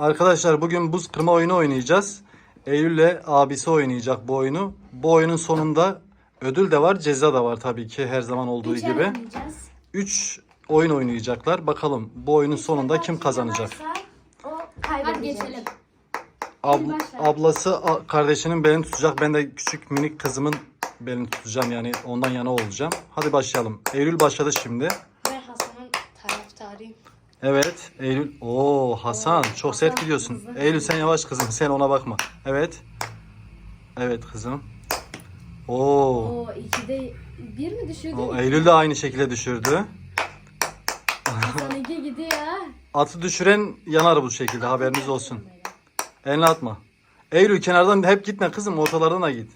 Arkadaşlar bugün buz kırma oyunu oynayacağız. Eylül'le abisi oynayacak bu oyunu. Bu oyunun sonunda ödül de var, ceza da var tabii ki her zaman olduğu Üçer gibi. oynayacağız. 3 oyun oynayacaklar. Bakalım bu oyunun sonunda kim kazanacak? O kaybedecek. Hadi geçelim. Ab- ablası a- kardeşinin belini tutacak. Ben de küçük minik kızımın belini tutacağım. Yani ondan yana olacağım. Hadi başlayalım. Eylül başladı şimdi. Evet Eylül. Oo Hasan çok sert gidiyorsun. Eylül sen yavaş kızım. Sen ona bakma. Evet. Evet kızım. Oo. O ikide bir mi düşürdün? O Eylül de aynı şekilde düşürdü. Hasan iki gidiyor. Atı düşüren yanar bu şekilde haberiniz olsun. Eline atma. Eylül kenardan hep gitme kızım ortalardan da git.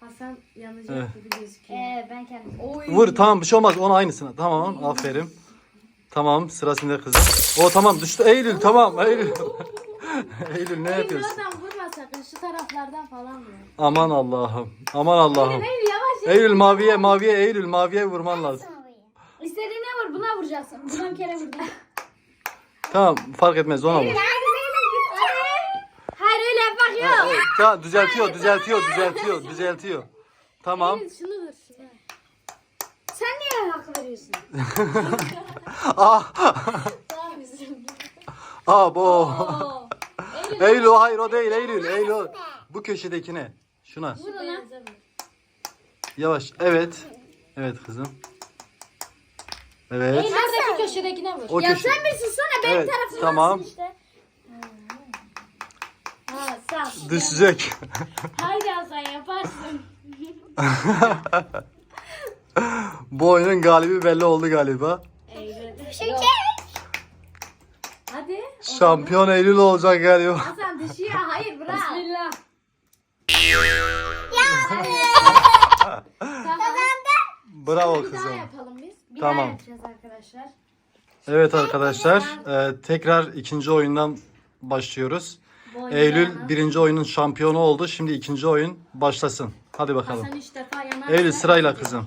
Hasan yanacak Evet. gibi gözüküyor. Ee, ben kendim. Oy. Vur tamam bir şey olmaz ona aynısını. Tamam aferin. Tamam sırasında kızım. O tamam düştü Eylül tamam Eylül. Eylül ne Eylül yapıyorsun? oradan vurma sakın şu taraflardan falan vur. Aman Allah'ım. Aman Allah'ım. Eylül yavaş. Eylül maviye maviye Eylül maviye vurman lazım. İstediğine vur. Buna vuracaksın. Buna bir kere vurdum. Tamam fark etmez ona vur. Hayır öyle yapmak yok. Tamam, düzeltiyor düzeltiyor düzeltiyor düzeltiyor. Tamam. Eylül şunu vur. Niye hak veriyorsun? Ah Tamam bizim. ah bu. Oo. Eylül Eylül hayır o değil Eylül Eylül. Bu köşedekine. Şuna. vur ona. Yavaş. Evet. Evet kızım. Evet. Neredeki köşedekine vur. O Ya köşe. sen bir sussana. Benim Evet, tarafım tamam. işte. Ha sağ. Düşecek. Haydi Hasan yaparsın. Bu oyunun galibi belli oldu galiba. Hadi. Şampiyon Eylül olacak galiba. Hasan düşüyor. Hayır bırak. Bismillah. tamam. Bravo Bir daha kızım. yapalım biz. Bir Tamam. daha yapacağız arkadaşlar. Evet arkadaşlar. e, tekrar ikinci oyundan başlıyoruz. Bu Eylül birinci oyunun şampiyonu oldu. Şimdi ikinci oyun başlasın. Hadi bakalım. Hasan üç defa yanar. Eylül sırayla kızım.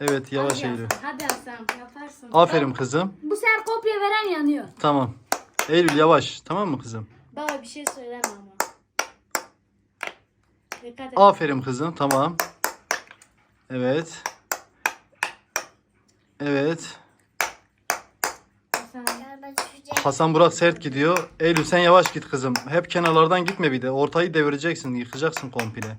Evet yavaş Hadi Eylül. Hasan, Hadi Hasan yaparsın. Aferin kızım. Bu sefer kopya veren yanıyor. Tamam. Eylül yavaş. Tamam mı kızım? Baba bir şey söyleme ama. Dikkat et. Aferin kızım. Tamam. Evet. Evet. Hasan. Hasan Burak sert gidiyor. Eylül sen yavaş git kızım. Hep kenarlardan gitme bir de. Ortayı devireceksin. Yıkacaksın komple.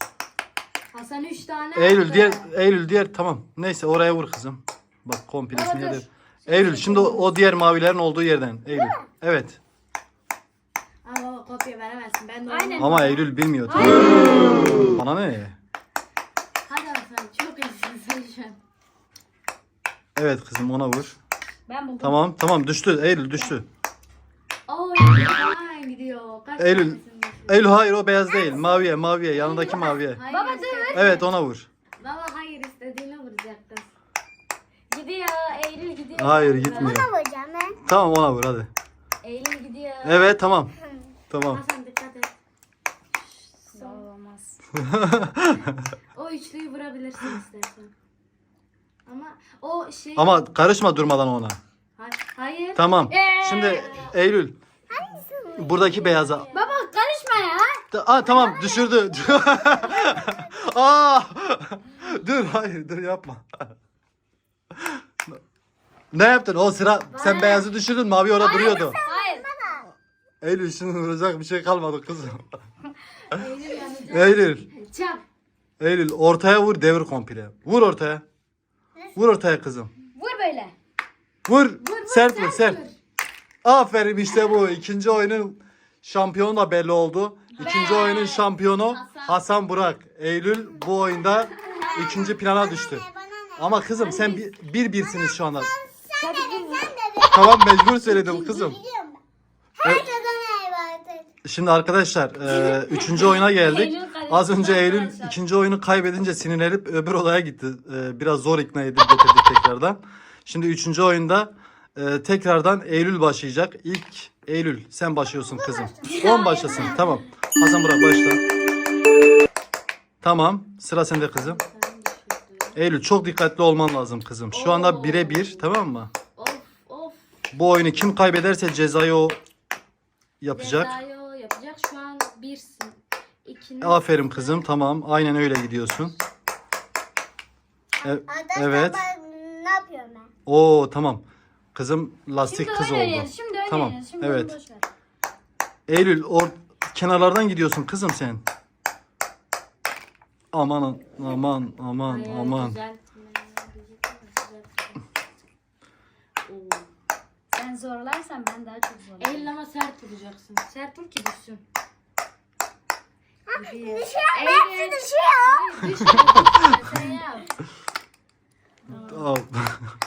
Hasan üç tane. Eylül attı. diğer Eylül diğer tamam. Neyse oraya vur kızım. Bak komplesini dur. de. Eylül şimdi o, o diğer mavilerin olduğu yerden. Eylül. Evet. Aa, baba kopya veremezsin. Ben de Aynen. Ama Eylül bilmiyor. Bana ne? Hadi Hasan çok iyisin sen şu an. Evet kızım ona vur. Ben buldum. Tamam tamam düştü. Eylül düştü. Oo Eylül gidiyor. Kaç Eylül. Eylül hayır o beyaz değil. Maviye maviye yanındaki maviye. Hayır, Baba iste- dur. Evet ona vur. Baba hayır istediğini vuracaktın. Gidiyor. Eylül gidiyor. Hayır gitmiyor. vuracağım ben. Tamam ona vur hadi. Eylül gidiyor. Evet tamam. Tamam. Hasan dikkat et. Olmaz. O üçlüyü vurabilirsin istersen. Ama o şey... Ama karışma durmadan ona. Hayır. Hayır. Tamam. Şimdi Eylül. Buradaki beyaza. Baba karışma ya. Ta- Aa, tamam düşürdü. Aa! dur hayır dur yapma. ne yaptın? O sıra sen beyazı düşürdün mavi orada duruyordu. Hayır. Eylül şimdi vuracak bir şey kalmadı kızım. Eylül yanacak. Eylül. Çap. Eylül ortaya vur devir komple. Vur ortaya. Vur ortaya kızım. Vur böyle. Vur. Vur, sert vur sert. Aferin işte bu. İkinci oyunun şampiyonu da belli oldu. İkinci oyunun şampiyonu Hasan Burak. Eylül bu oyunda ikinci plana düştü. Ama kızım sen bir, bir birsiniz şu anda. Tamam mecbur söyledim kızım. Herkese eyvallah. Şimdi arkadaşlar e, üçüncü oyuna geldik. Az önce Eylül ikinci oyunu kaybedince sinirlenip öbür odaya gitti. E, biraz zor ikna edip getirdik tekrardan. Şimdi üçüncü oyunda e, tekrardan Eylül başlayacak. İlk Eylül sen başlıyorsun kızım. 10 başlasın tamam. Hasan Burak başla. Tamam sıra sende kızım. Eylül çok dikkatli olman lazım kızım. Şu anda bire bir tamam mı? Of of. Bu oyunu kim kaybederse cezayı o yapacak. Cezayı o yapacak. Şu an birsin. İkinin Aferin kızım tamam aynen öyle gidiyorsun. E- Arkadaşlar evet. ben ne yapıyorum ben? Oo tamam. Kızım lastik Şimdi kız oldu. Şimdi oynayın. Tamam, Şimdi evet. onu boş ver. Eylül or kenarlardan gidiyorsun kızım sen. Aman aman aman Hayır, aman. Oo. Sen zorlarsan ben daha çok zorlarım. Eylül ama sert vuracaksın. Sert vur ki düşsün. Düşüyor. Hepsi düşüyor. Hayır düşme. Sen yap. Aa,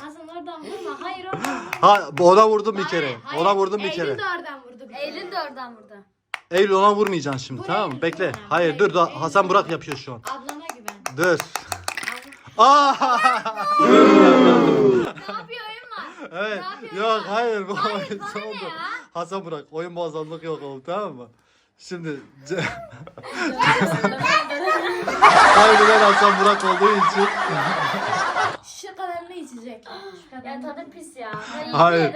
Hasan oradan vurma. Hayır oradan vurma. Ha ona vurdum bir kere. Hayır, Ona vurdum bir Eylül kere. de oradan vurdu. bir kere. Eylül de oradan vurdu. Eylül ona vurmayacaksın şimdi Vur tamam mı? Bekle. vur ona. Hayır dur da. Hasan Burak yapıyor şu an. Ablana güven. Dur. Aa! Ne yapıyor oyun var? evet. yapıyorsun Yok ya? hayır bu Hayır, bana ne oldu. ya? Hasan Burak oyun bozanlık yok oğlum tamam mı? Şimdi Ce- Harbiden Hasan Burak olduğu için içecek. Şu Ya kadarını. tadı pis ya. Hayır.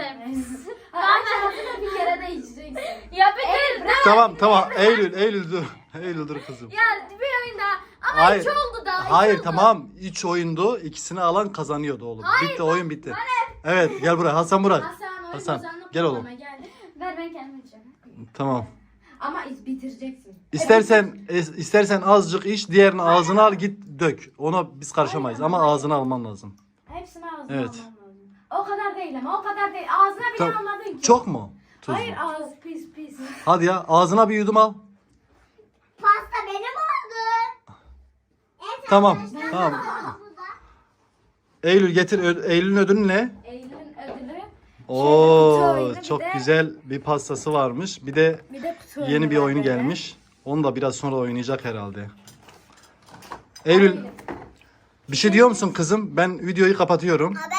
Bence bir kere de içeceksin. Ya bir dur. Tamam tamam Eylül Eylül dur. Eylül dur kızım. Ya bir oyunda ama Hayır. hiç oldu da. hiç Hayır oldu. tamam 3 oyundu. ikisini alan kazanıyordu oğlum. bitti oyun bitti. Evet gel buraya Hasan Burak. Hasan oyun Hasan, bozanlık gel oğlum. bana gel. Ver ben kendim içeceğim. Tamam. Ama iz- bitireceksin. İstersen es- istersen azıcık iç, diğerini ağzına al git dök. Ona biz karışamayız ama ağzına alman lazım. Hepsini ağzına Evet. alman lazım. O kadar değil ama o kadar değil. Ağzına bile Tamam. almadın ki. Çok mu? Tuzlu. Hayır ağız pis pis. Hadi ya ağzına bir yudum al. Pasta benim oldu. Tamam. Tamam. Eylül getir. Ö- Eylül'ün ödülü ne? Eylül'ün ödülü Oo oyunu, bir çok de- güzel bir pastası varmış. Bir de bir de kutu oyunu yeni bir var oyunu böyle. gelmiş. Onu da biraz sonra oynayacak herhalde. Eylül bir şey diyor musun kızım? Ben videoyu kapatıyorum. Abone